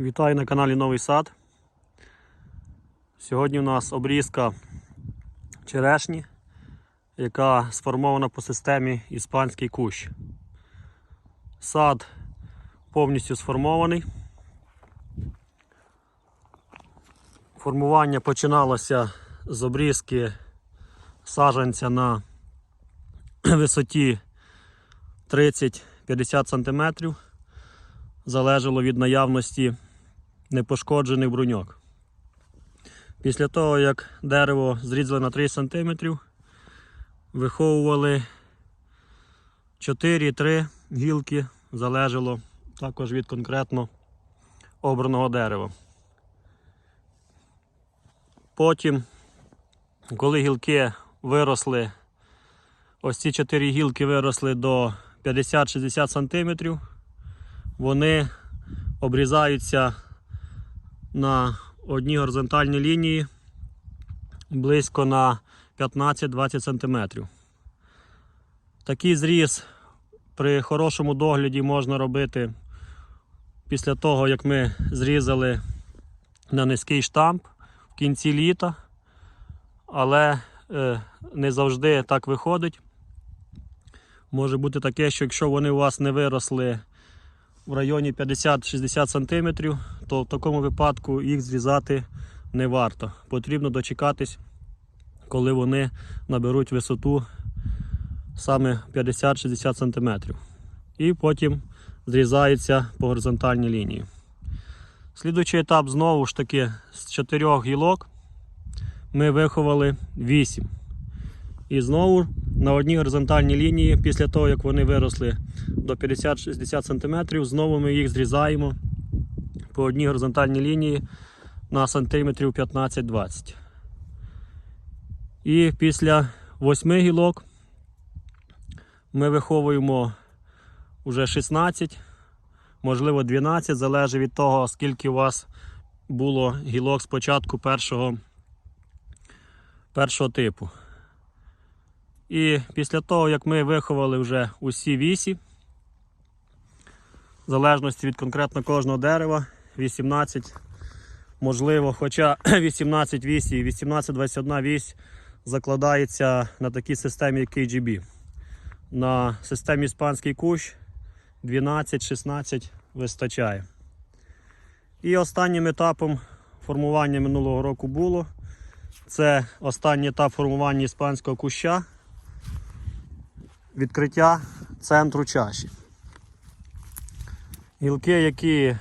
Вітаю на каналі Новий Сад. Сьогодні у нас обрізка черешні, яка сформована по системі Іспанський кущ. Сад повністю сформований. Формування починалося з обрізки саджанця на висоті 30-50 см. Залежало від наявності непошкоджених бруньок. Після того, як дерево зрізали на 3 см, виховували 4-3 гілки, залежало також від конкретно обраного дерева. Потім, коли гілки виросли, ось ці 4 гілки виросли до 50-60 см, вони обрізаються на одній горизонтальній лінії близько на 15-20 см. Такий зріз при хорошому догляді можна робити після того, як ми зрізали на низький штамп в кінці літа, але е, не завжди так виходить. Може бути таке, що якщо вони у вас не виросли в районі 50-60 см, то в такому випадку їх зрізати не варто. Потрібно дочекатись, коли вони наберуть висоту саме 50-60 см. І потім зрізаються по горизонтальній лінії. Слідуючий етап знову ж таки з 4 гілок ми виховали 8. І знову на одній горизонтальній лінії, після того, як вони виросли до 50-60 см, знову ми їх зрізаємо по одній горизонтальній лінії на сантиметрів 15-20. І після 8 гілок ми виховуємо вже 16, можливо 12, залежить від того, скільки у вас було гілок спочатку першого, першого типу. І після того, як ми виховали вже усі вісі, в залежності від конкретно кожного дерева, 18, можливо, хоча 18 вісі і 18-21 вісь закладається на такій системі, як KGB. На системі іспанський кущ 12-16 вистачає. І останнім етапом формування минулого року було. Це останній етап формування іспанського куща відкриття центру чаші. Гілки, які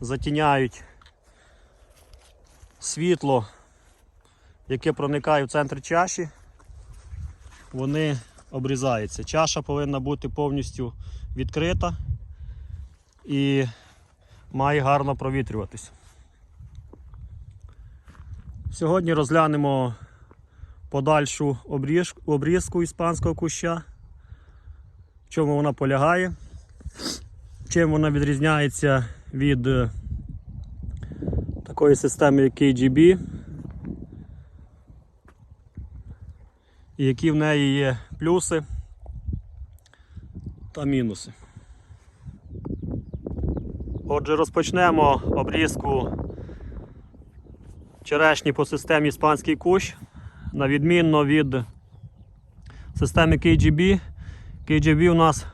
затіняють світло, яке проникає в центр чаші, вони обрізаються. Чаша повинна бути повністю відкрита і має гарно провітрюватися. Сьогодні розглянемо подальшу обрізку іспанського куща, в чому вона полягає, чим вона відрізняється від е, такої системи, як KGB, і які в неї є плюси та мінуси. Отже, розпочнемо обрізку черешні по системі іспанський кущ на відмінно від системи KGB. KGB у нас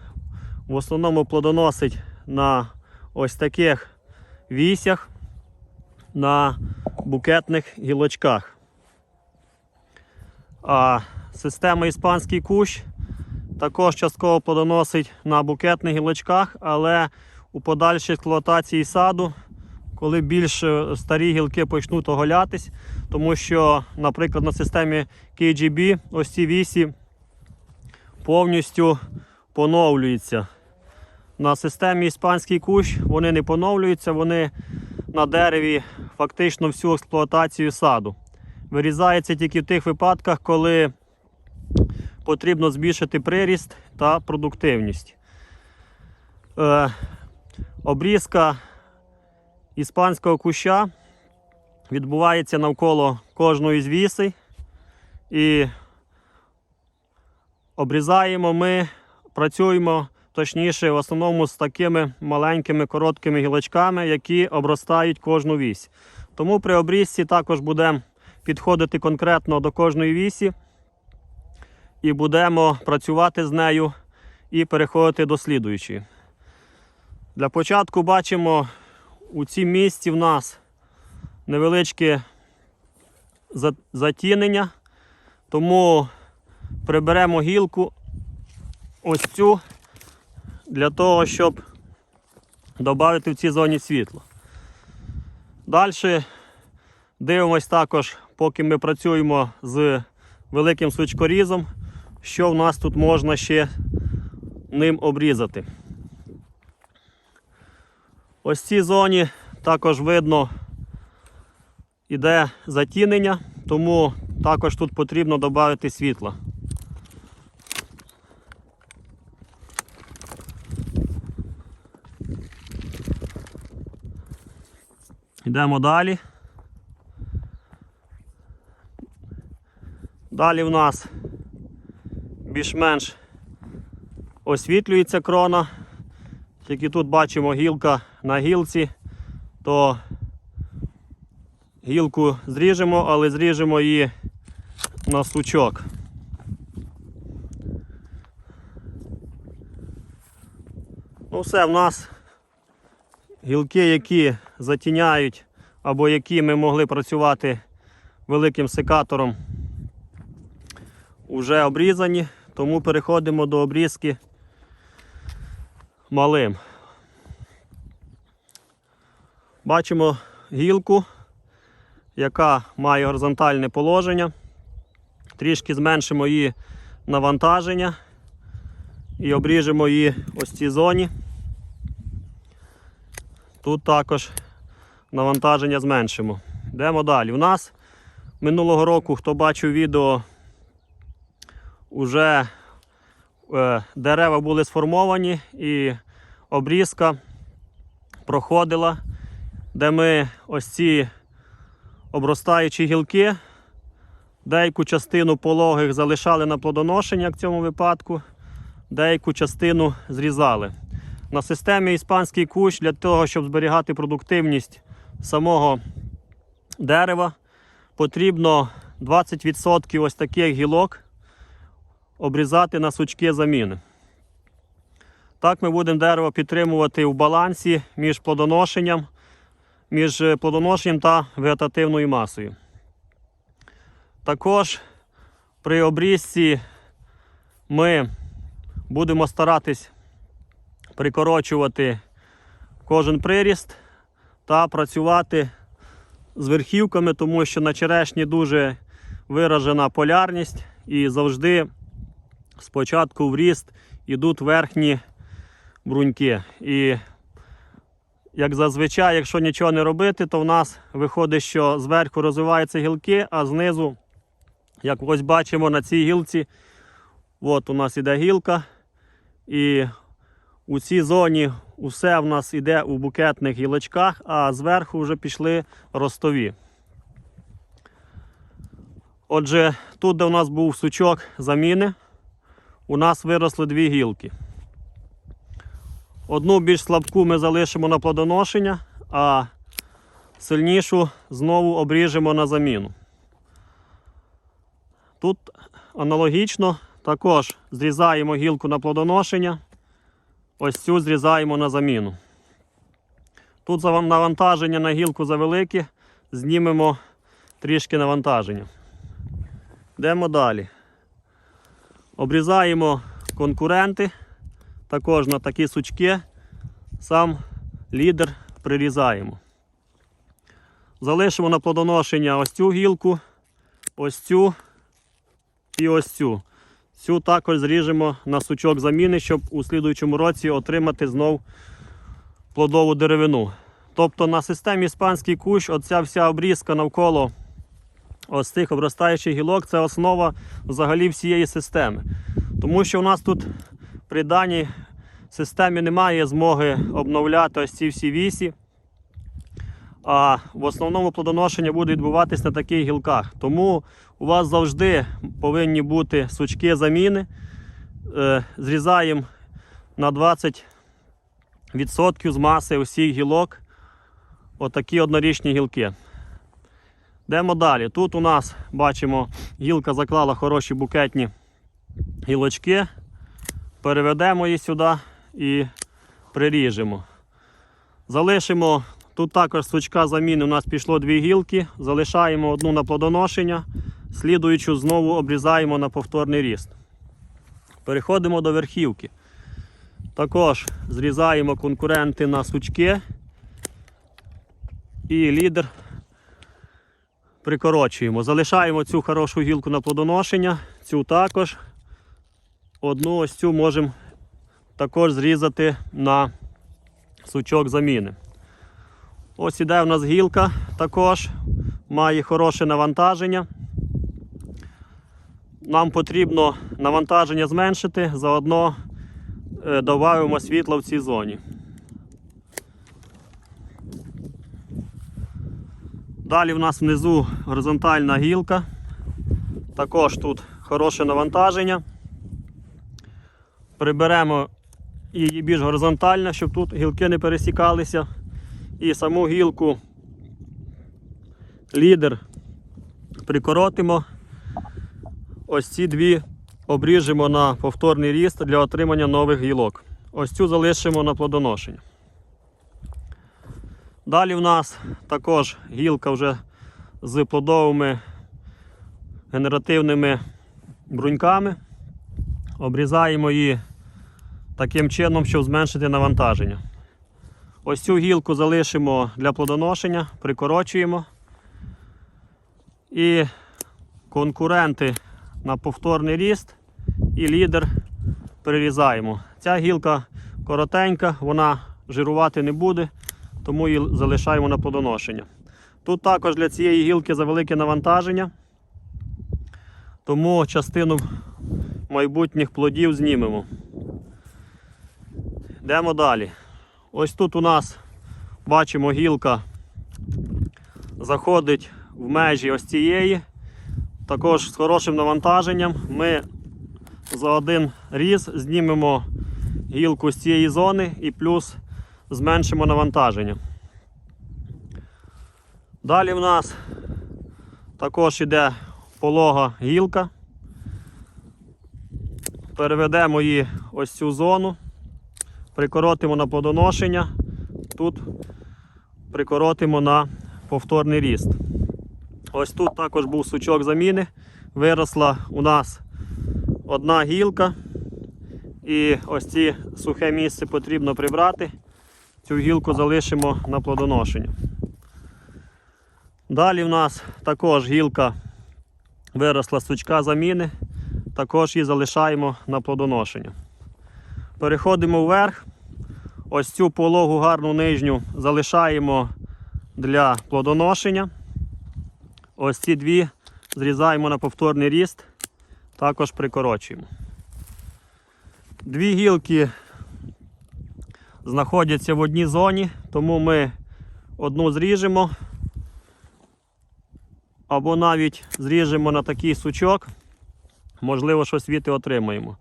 в основному плодоносить на ось таких вісях, на букетних гілочках. А система іспанський кущ також частково плодоносить на букетних гілочках, але у подальшій експлуатації саду, коли більш е, старі гілки почнуть оголятись, тому що, наприклад, на системі KGB ось ці вісі повністю поновлюються. На системі іспанський кущ вони не поновлюються, вони на дереві фактично всю експлуатацію саду. Вирізається тільки в тих випадках, коли потрібно збільшити приріст та продуктивність. Е, обрізка іспанського куща відбувається навколо кожної з вісей. І обрізаємо ми, працюємо точніше, в основному з такими маленькими короткими гілочками, які обростають кожну вісь. Тому при обрізці також будемо підходити конкретно до кожної вісі і будемо працювати з нею і переходити до слідуючої. Для початку бачимо у цій місці в нас невеличке затінення, тому приберемо гілку ось цю для того, щоб додати в цій зоні світло. Далі дивимось також, поки ми працюємо з великим сучкорізом, що в нас тут можна ще ним обрізати. Ось в цій зоні також видно іде затінення, тому також тут потрібно додати світла. Йдемо далі. Далі в нас більш-менш освітлюється крона. Тільки тут бачимо гілка на гілці, то гілку зріжемо, але зріжемо її на сучок. Ну все, в нас гілки, які затіняють, або які ми могли працювати великим секатором, вже обрізані, тому переходимо до обрізки малим. Бачимо гілку, яка має горизонтальне положення. Трішки зменшимо її навантаження і обріжемо її ось цій зоні. Тут також навантаження зменшимо. Йдемо далі. У нас минулого року, хто бачив відео, вже е, дерева були сформовані і обрізка проходила, де ми ось ці обростаючі гілки, деяку частину пологих залишали на плодоношення, в цьому випадку, деяку частину зрізали. На системі іспанський кущ для того, щоб зберігати продуктивність самого дерева, потрібно 20% ось таких гілок обрізати на сучки заміни. Так ми будемо дерево підтримувати в балансі між плодоношенням, між плодоношенням та вегетативною масою. Також при обрізці ми будемо старатись прикорочувати кожен приріст та працювати з верхівками, тому що на черешні дуже виражена полярність і завжди спочатку в ріст йдуть верхні бруньки. І як зазвичай, якщо нічого не робити, то в нас виходить, що зверху розвиваються гілки, а знизу, як ось бачимо на цій гілці, от у нас іде гілка. І у цій зоні усе в нас йде у букетних гілочках, а зверху вже пішли ростові. Отже, тут, де у нас був сучок заміни, у нас виросли дві гілки. Одну більш слабку ми залишимо на плодоношення, а сильнішу знову обріжемо на заміну. Тут аналогічно також зрізаємо гілку на плодоношення, ось цю зрізаємо на заміну. Тут навантаження на гілку завелике, знімемо трішки навантаження. Йдемо далі. Обрізаємо конкуренти, також на такі сучки, сам лідер прирізаємо. Залишимо на плодоношення ось цю гілку, ось цю і ось цю. Цю також зріжемо на сучок заміни, щоб у слідуючому році отримати знов плодову деревину. Тобто на системі іспанський кущ, оця вся обрізка навколо ось цих обростаючих гілок це основа взагалі всієї системи. Тому що у нас тут при даній системі немає змоги обновляти ось ці всі вісі. А в основному плодоношення буде відбуватись на таких гілках. Тому у вас завжди повинні бути сучки заміни. Е, Зрізаємо на 20% з маси усіх гілок отакі однорічні гілки. Йдемо далі. Тут у нас бачимо, гілка заклала хороші букетні гілочки. Переведемо її сюди і приріжемо. Залишимо тут також сучка заміни. У нас пішло дві гілки. Залишаємо одну на плодоношення, слідуючу знову обрізаємо на повторний ріст. Переходимо до верхівки. Також зрізаємо конкуренти на сучки і лідер прикорочуємо. Залишаємо цю хорошу гілку на плодоношення, цю також. Одну ось цю можемо також зрізати на сучок заміни. Ось іде в нас гілка також, має хороше навантаження. Нам потрібно навантаження зменшити, заодно е, додаємо світло в цій зоні. Далі в нас внизу горизонтальна гілка. Також тут хороше навантаження. Приберемо її більш горизонтально, щоб тут гілки не пересікалися. І саму гілку лідер прикоротимо. Ось ці дві обріжемо на повторний ріст для отримання нових гілок. Ось цю залишимо на плодоношення. Далі в нас також гілка вже з плодовими генеративними бруньками. Обрізаємо її таким чином, щоб зменшити навантаження. Ось цю гілку залишимо для плодоношення, прикорочуємо. І конкуренти на повторний ріст і лідер перерізаємо. Ця гілка коротенька, вона жирувати не буде, тому її залишаємо на плодоношення. Тут також для цієї гілки завелике навантаження, тому частину майбутніх плодів знімемо. Йдемо далі. Ось тут у нас бачимо гілка заходить в межі ось цієї. Також з хорошим навантаженням ми за один різ знімемо гілку з цієї зони і плюс зменшимо навантаження. Далі в нас також йде полога гілка. Переведемо її ось цю зону, прикоротимо на плодоношення, тут прикоротимо на повторний ріст. Ось тут також був сучок заміни. Виросла у нас одна гілка. І ось ці сухе місце потрібно прибрати. Цю гілку залишимо на плодоношення. Далі в нас також гілка виросла сучка заміни. Також її залишаємо на плодоношення. Переходимо вверх. Ось цю пологу гарну нижню залишаємо для плодоношення. Ось ці дві зрізаємо на повторний ріст, також прикорочуємо. Дві гілки знаходяться в одній зоні, тому ми одну зріжемо або навіть зріжемо на такий сучок, можливо, щось звідти отримаємо.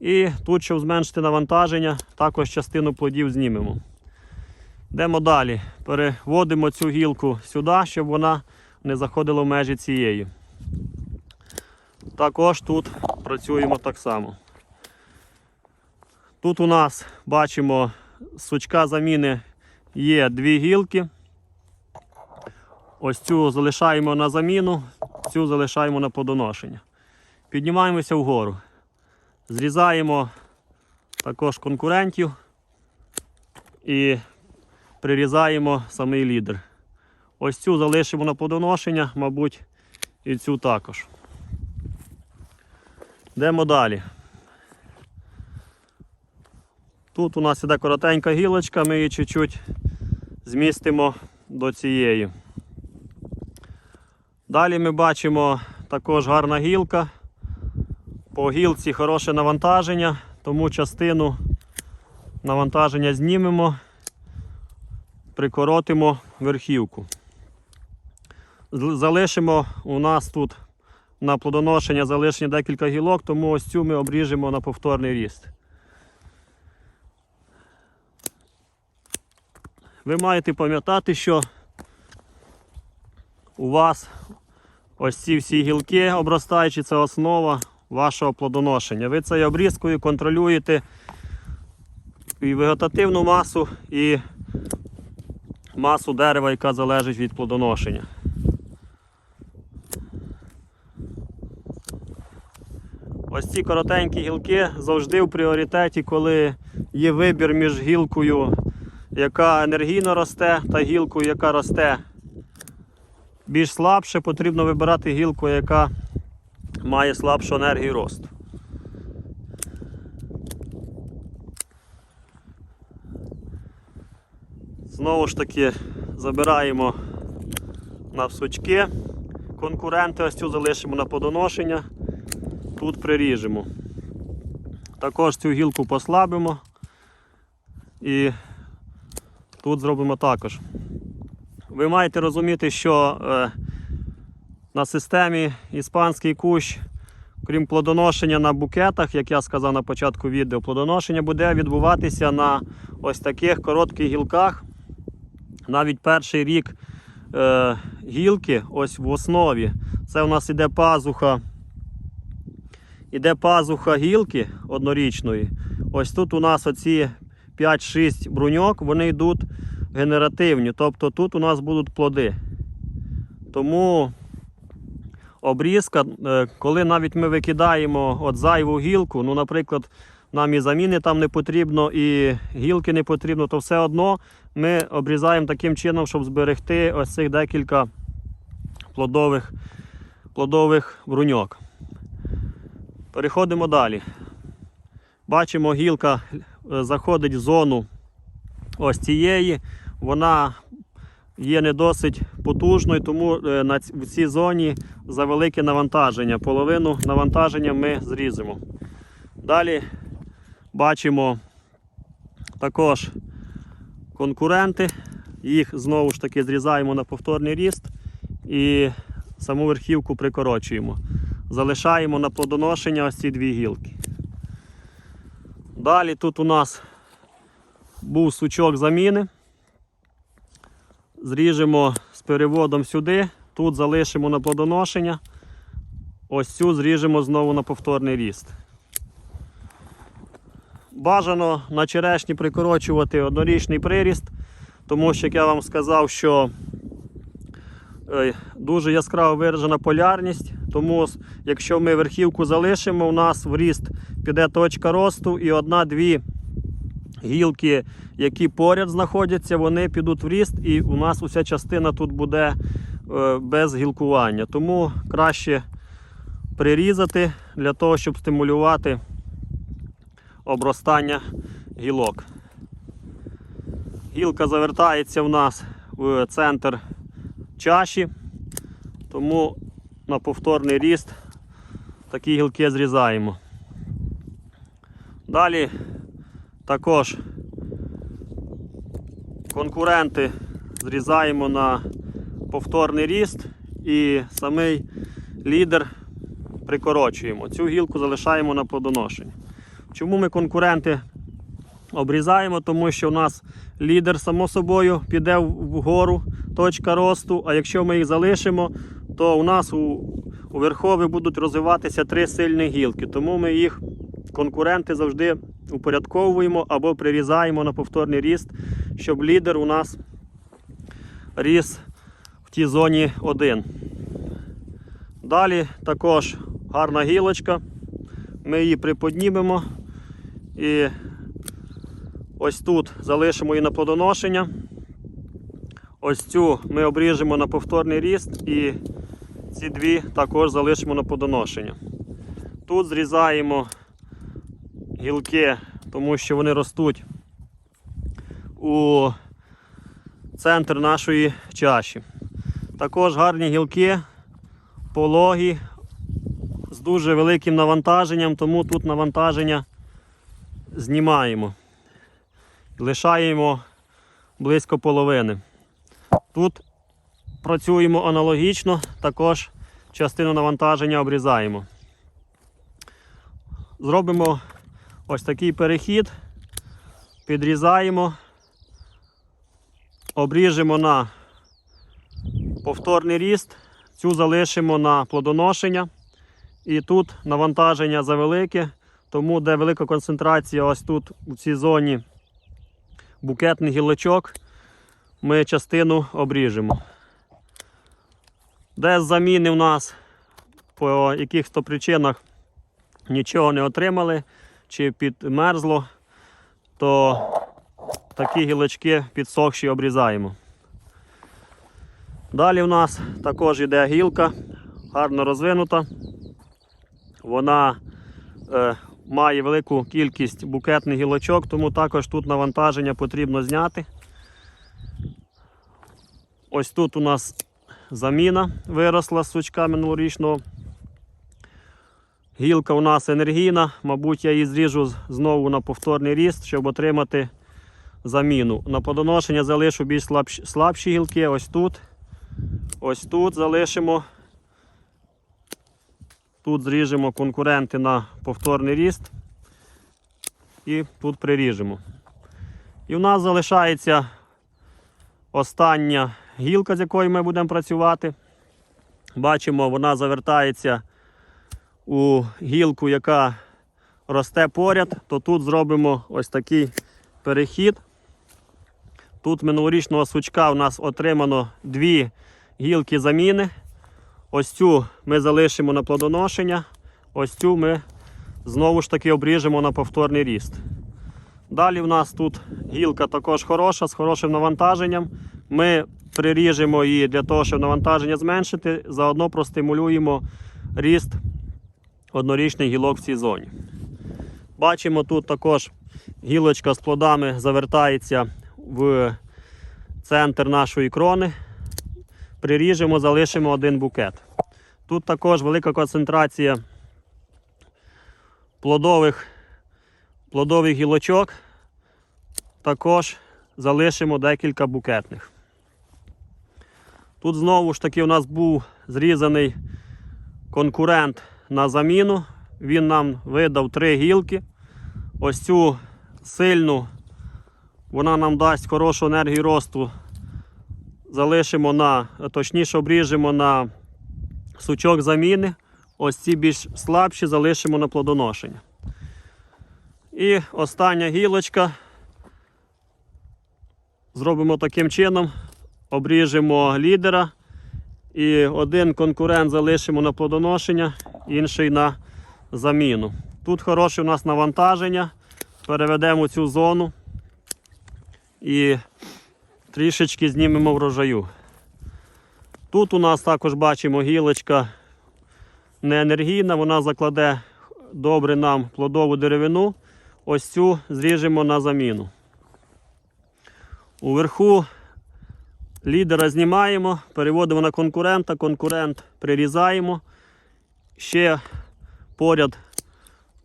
І тут, щоб зменшити навантаження, також частину плодів знімемо. Йдемо далі. Переводимо цю гілку сюди, щоб вона не заходила в межі цієї. Також тут працюємо так само. Тут у нас бачимо з сучка заміни є дві гілки. Ось цю залишаємо на заміну, цю залишаємо на плодоношення. Піднімаємося вгору. Зрізаємо також конкурентів і прирізаємо самий лідер. Ось цю залишимо на плодоношення, мабуть, і цю також. Йдемо далі. Тут у нас іде коротенька гілочка, ми її чуть-чуть змістимо до цієї. Далі ми бачимо також гарна гілка. По гілці хороше навантаження, тому частину навантаження знімемо, прикоротимо верхівку. Залишимо у нас тут на плодоношення залишені декілька гілок, тому ось цю ми обріжемо на повторний ріст. Ви маєте пам'ятати, що у вас ось ці всі гілки обростаючі, це основа, вашого плодоношення. Ви цією обрізкою контролюєте і вегетативну масу, і масу дерева, яка залежить від плодоношення. Ось ці коротенькі гілки завжди в пріоритеті, коли є вибір між гілкою, яка енергійно росте, та гілкою, яка росте більш слабше, потрібно вибирати гілку, яка має слабшу енергію росту. Знову ж таки забираємо на всучки конкуренти, ось цю залишимо на подоношення, тут приріжемо. Також цю гілку послабимо і тут зробимо також. Ви маєте розуміти, що е, на системі іспанський кущ, крім плодоношення на букетах, як я сказав на початку відео, плодоношення буде відбуватися на ось таких коротких гілках. Навіть перший рік е, гілки, ось в основі, це у нас іде пазуха. Іде пазуха гілки однорічної. Ось тут у нас оці 5-6 бруньок, вони йдуть генеративні. Тобто тут у нас будуть плоди. Тому обрізка, е, коли навіть ми викидаємо от зайву гілку, ну, наприклад, нам і заміни там не потрібно, і гілки не потрібно, то все одно ми обрізаємо таким чином, щоб зберегти ось цих декілька плодових, плодових бруньок. Переходимо далі. Бачимо, гілка е, заходить в зону ось цієї. Вона є не досить потужною, тому е, в цій зоні за велике навантаження. Половину навантаження ми зріземо. Далі бачимо також конкуренти. Їх знову ж таки зрізаємо на повторний ріст і саму верхівку прикорочуємо. Залишаємо на плодоношення ось ці дві гілки. Далі тут у нас був сучок заміни. Зріжемо з переводом сюди, тут залишимо на плодоношення. Ось цю зріжемо знову на повторний ріст. Бажано на черешні прикорочувати однорічний приріст, тому що, як я вам сказав, що е, дуже яскраво виражена полярність. Тому якщо ми верхівку залишимо, у нас в ріст піде точка росту і одна-дві гілки, які поряд знаходяться, вони підуть в ріст, і у нас уся частина тут буде е, без гілкування. Тому краще прирізати для того, щоб стимулювати обростання гілок. Гілка завертається в нас в центр чаші, тому на повторний ріст такі гілки зрізаємо. Далі також конкуренти зрізаємо на повторний ріст і самий лідер прикорочуємо. Цю гілку залишаємо на плодоношення. Чому ми конкуренти обрізаємо? Тому що у нас лідер, само собою, піде вгору, точка росту, а якщо ми їх залишимо, то у нас у, у верхові будуть розвиватися три сильні гілки. Тому ми їх, конкуренти, завжди упорядковуємо або прирізаємо на повторний ріст, щоб лідер у нас ріс в тій зоні 1. Далі також гарна гілочка. Ми її приподнімемо і ось тут залишимо її на плодоношення. Ось цю ми обріжемо на повторний ріст і ці дві також залишимо на плодоношення. Тут зрізаємо гілки, тому що вони ростуть у центр нашої чаші. Також гарні гілки, пологі, з дуже великим навантаженням, тому тут навантаження знімаємо. Лишаємо близько половини. Тут працюємо аналогічно, також частину навантаження обрізаємо. Зробимо ось такий перехід, підрізаємо. Обріжемо на повторний ріст, цю залишимо на плодоношення. І тут навантаження завелике, тому де велика концентрація ось тут у цій зоні букетних гілочок, ми частину обріжемо. Де заміни в нас? По якихось причинах нічого не отримали чи підмерзло, то такі гілочки підсохші обрізаємо. Далі в нас також йде гілка, гарно розвинута. Вона е, має велику кількість букетних гілочок, тому також тут навантаження потрібно зняти. Ось тут у нас заміна виросла з сучка минулорічного. Гілка у нас енергійна, мабуть, я її зріжу знову на повторний ріст, щоб отримати заміну. На подоношення залишу більш слабші, слабші гілки. Ось тут. Ось тут залишимо. Тут зріжемо конкуренти на повторний ріст. І тут приріжемо. І в нас залишається остання гілка, з якою ми будемо працювати. Бачимо, вона завертається у гілку, яка росте поряд, то тут зробимо ось такий перехід. Тут минулорічного сучка у нас отримано дві гілки заміни. Ось цю ми залишимо на плодоношення, ось цю ми знову ж таки обріжемо на повторний ріст. Далі в нас тут гілка також хороша, з хорошим навантаженням. Ми приріжемо її для того, щоб навантаження зменшити, заодно простимулюємо ріст однорічних гілок в цій зоні. Бачимо, тут також гілочка з плодами завертається в центр нашої крони. Приріжемо, залишимо один букет. Тут також велика концентрація плодових, плодових гілочок. Також залишимо декілька букетних. Тут знову ж таки у нас був зрізаний конкурент на заміну. Він нам видав три гілки. Ось цю сильну, вона нам дасть хорошу енергію росту. Залишимо на, точніше обріжемо на сучок заміни. Ось ці більш слабші залишимо на плодоношення. І остання гілочка. Зробимо таким чином. Обріжемо лідера. І один конкурент залишимо на плодоношення, інший на заміну. Тут хороше у нас навантаження. Переведемо цю зону і трішечки знімемо врожаю. Тут у нас також бачимо гілочка не енергійна, вона закладе добре нам плодову деревину. Ось цю зріжемо на заміну. Уверху лідера знімаємо, переводимо на конкурента, конкурент прирізаємо. Ще поряд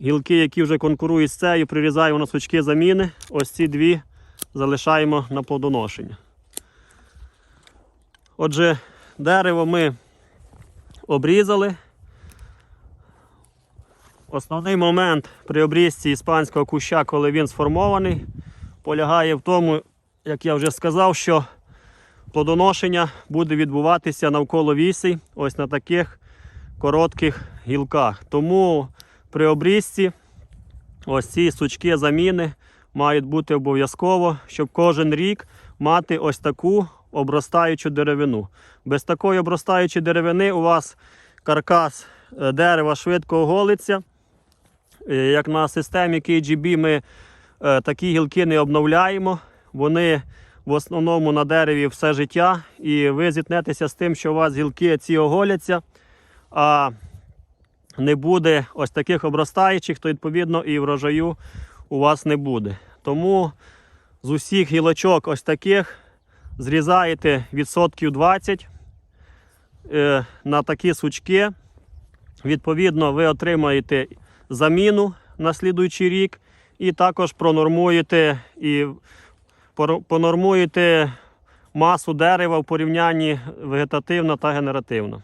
гілки, які вже конкурують з цією, прирізаємо на сучки заміни. Ось ці дві залишаємо на плодоношення. Отже, дерево ми обрізали. Основний момент при обрізці іспанського куща, коли він сформований, полягає в тому, як я вже сказав, що плодоношення буде відбуватися навколо вісі, ось на таких коротких гілках. Тому при обрізці ось ці сучки заміни мають бути обов'язково, щоб кожен рік мати ось таку обростаючу деревину. Без такої обростаючої деревини у вас каркас е, дерева швидко оголиться. Е, Як на системі KGB ми е, такі гілки не обновляємо. Вони в основному на дереві все життя, і ви зіткнетеся з тим, що у вас гілки ці оголяться, а не буде ось таких обростаючих, то відповідно і врожаю у вас не буде. Тому з усіх гілочок ось таких зрізаєте відсотків 20 е, на такі сучки. Відповідно, ви отримаєте заміну на слідуючий рік і також пронормуєте і понормуєте масу дерева в порівнянні вегетативна та генеративна.